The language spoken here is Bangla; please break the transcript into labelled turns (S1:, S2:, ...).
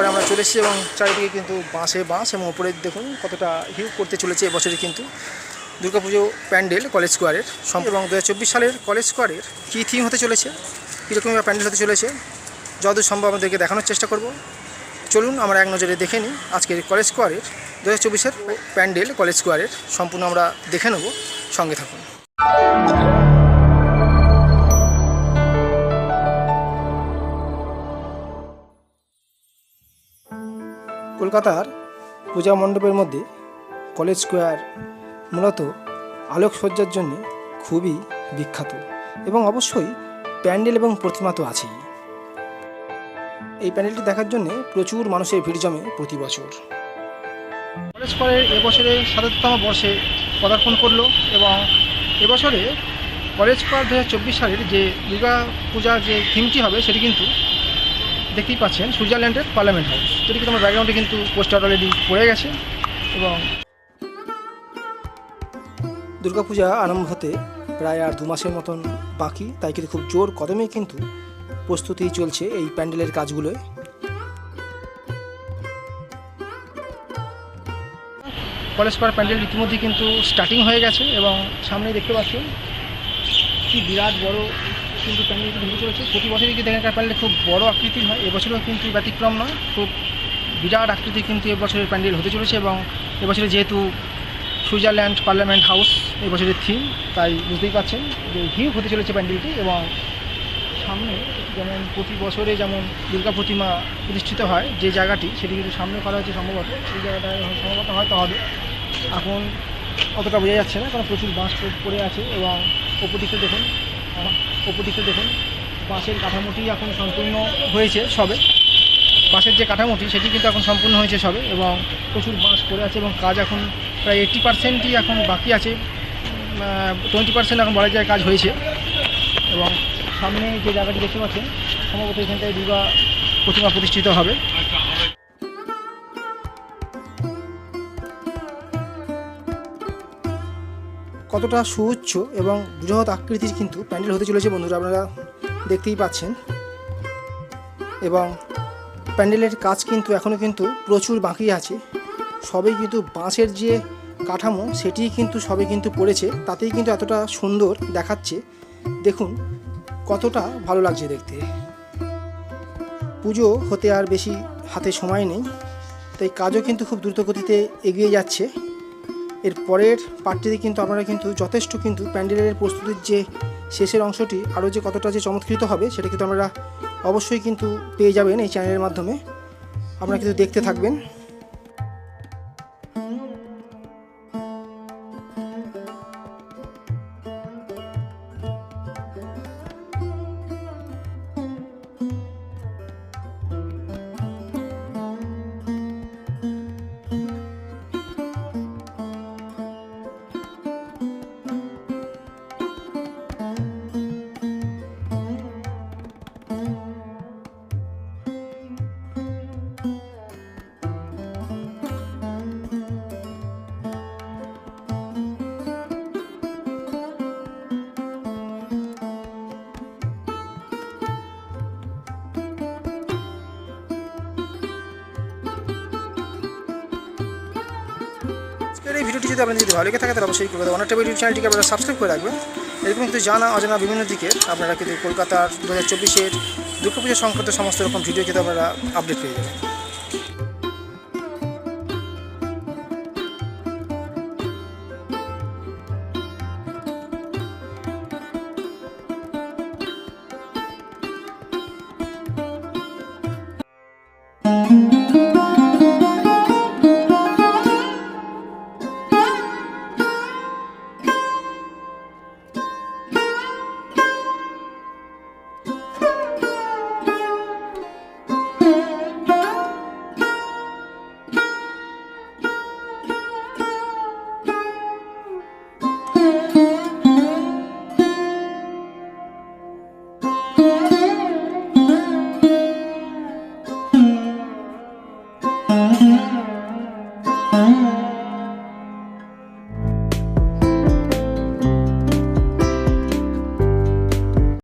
S1: করে আমরা চলে এসেছি এবং চারিদিকে কিন্তু বাঁশে বাঁশ এবং উপরে দেখুন কতটা হিউ করতে চলেছে এবছরে কিন্তু দুর্গাপুজো প্যান্ডেল কলেজ স্কোয়ারের এবং দুহাজার চব্বিশ সালের কলেজ স্কোয়ারের কী থিম হতে চলেছে, কীরকম প্যান্ডেল হতে চলেছে, যতদূর সম্ভব আমাদেরকে দেখানোর চেষ্টা করব। চলুন আমরা এক নজরে দেখে নিই আজকের কলেজ স্কোয়ারের দু হাজার প্যান্ডেল কলেজ স্কোয়ারের সম্পূর্ণ আমরা দেখে নেব। সঙ্গে থাকুন। কলকাতার পূজা মণ্ডপের মধ্যে কলেজ স্কোয়ার মূলত আলোকসজ্জার জন্য খুবই বিখ্যাত এবং অবশ্যই প্যান্ডেল এবং প্রতিমা তো আছেই। এই প্যান্ডেলটি দেখার জন্য প্রচুর মানুষের ভিড় জমে প্রতি বছর। কলেজ স্কোয়ারের এবছরে সাতাত্তম বর্ষে পদার্পণ করল এবং এবছরে কলেজ স্কোয়ার দু সালের যে দুর্গা পূজার যে থিমটি হবে সেটি কিন্তু দেখতেই পাচ্ছেন সুইজারল্যান্ডের পার্লামেন্ট হাউস। যেটি কিন্তু আমার ব্যাকগ্রাউন্ডে কিন্তু পোস্টার অলরেডি পড়ে গেছে এবং দুর্গাপূজা আরম্ভ হতে প্রায় আর দু মাসের মতন বাকি তাই কিন্তু খুব জোর কদমে কিন্তু প্রস্তুতি চলছে এই প্যান্ডেলের কাজগুলোয়। কলেজ পাড়ার প্যান্ডেল ইতিমধ্যে কিন্তু স্টার্টিং হয়ে গেছে এবং সামনেই দেখতে পাচ্ছেন কি বিরাট বড় কিন্তু প্যান্ডেল ঢুকে চলেছে। প্রতি বছরই কিন্তু এখানকার প্যান্ডেল খুব বড় আকৃতির হয়। এবছরও কিন্তু ব্যতিক্রম নয়, খুব বিরাট আকৃতির কিন্তু এবছরের প্যান্ডেল হতে চলেছে এবং এবছরে যেহেতু সুইজারল্যান্ড পার্লামেন্ট হাউস এবছরের থিম, তাই বুঝতেই পাচ্ছেন যে হিউ হতে চলেছে প্যান্ডেলটি এবং সামনে যেমন প্রতি বছরে যেমন দুর্গা প্রতিমা প্রতিষ্ঠিত হয়, যে জায়গাটি সেটি কিন্তু সামনে করা হচ্ছে সম্ভবত। সেই জায়গাটায় সম্ভবত হয়তো হবে। এখন অতটা বোঝা যাচ্ছে না, কারণ প্রচুর বাঁশ পড়ে আছে এবং ওপর দিকে দেখুন। আহ, ওপর দেখুন বাঁশের কাঠামোটি এখন সম্পূর্ণ হয়েছে সবে। বাঁশের যে কাঠামোটি সেটি কিন্তু এখন সম্পূর্ণ হয়েছে সবে এবং প্রচুর বাঁশ পড়ে আছে এবং কাজ এখন প্রায় এইট্টি পার্সেন্টই এখন বাকি আছে। টোয়েন্টি পার্সেন্ট এখন বলা যায় কাজ হয়েছে এবং সামনে যে জায়গাটি দেখতে পাচ্ছেন সম্ভবত এখানটায় দুর্গা প্রতিমা প্রতিষ্ঠিত হবে। কতটা সুউচ্চ এবং বৃহৎ আকৃতির কিন্তু প্যান্ডেল হতে চলেছে বন্ধুরা, আপনারা দেখতেই পাচ্ছেন। এবং প্যান্ডেলের কাজ কিন্তু এখনও কিন্তু প্রচুর বাকি আছে। সবই কিন্তু বাঁশের যে কাঠামো সেটি কিন্তু সবে কিন্তু পড়েছে। তাতেই কিন্তু এতটা সুন্দর দেখাচ্ছে। দেখুন, কতটা ভালো লাগছে দেখতে। পুজো হতে আর বেশি হাতে সময় নেই, তাই কাজও কিন্তু খুব দ্রুতগতিতে এগিয়ে যাচ্ছে। এর পরের পার্টিতে কিন্তু আপনারা কিন্তু যথেষ্ট কিন্তু প্যান্ডেলের প্রস্তুতির যে শেষের অংশটি, আরও যে কতটা যে চমৎকৃত হবে, সেটা কিন্তু আপনারা অবশ্যই কিন্তু পেয়ে যাবেন এই চ্যানেলের মাধ্যমে। আপনারা কিন্তু দেখতে থাকবেন। এই ভিডিওটি যদি আপনাদের যদি ভালো লেগে থাকে, তাহলে অবশ্যই কলকাতা অনেকটা ভিডিও চ্যানেলটিকে আপনারা সাবস্ক্রাইব করে রাখবেন। এরকম কিন্তু জানা অজানা বিভিন্ন দিকে আপনারা কিন্তু কলকাতার দু হাজার চব্বিশের দুর্গাপুজো সংক্রান্ত সমস্ত রকম ভিডিও কিন্তু আপনারা আপডেট পেয়ে যাবেন।
S2: Thank you.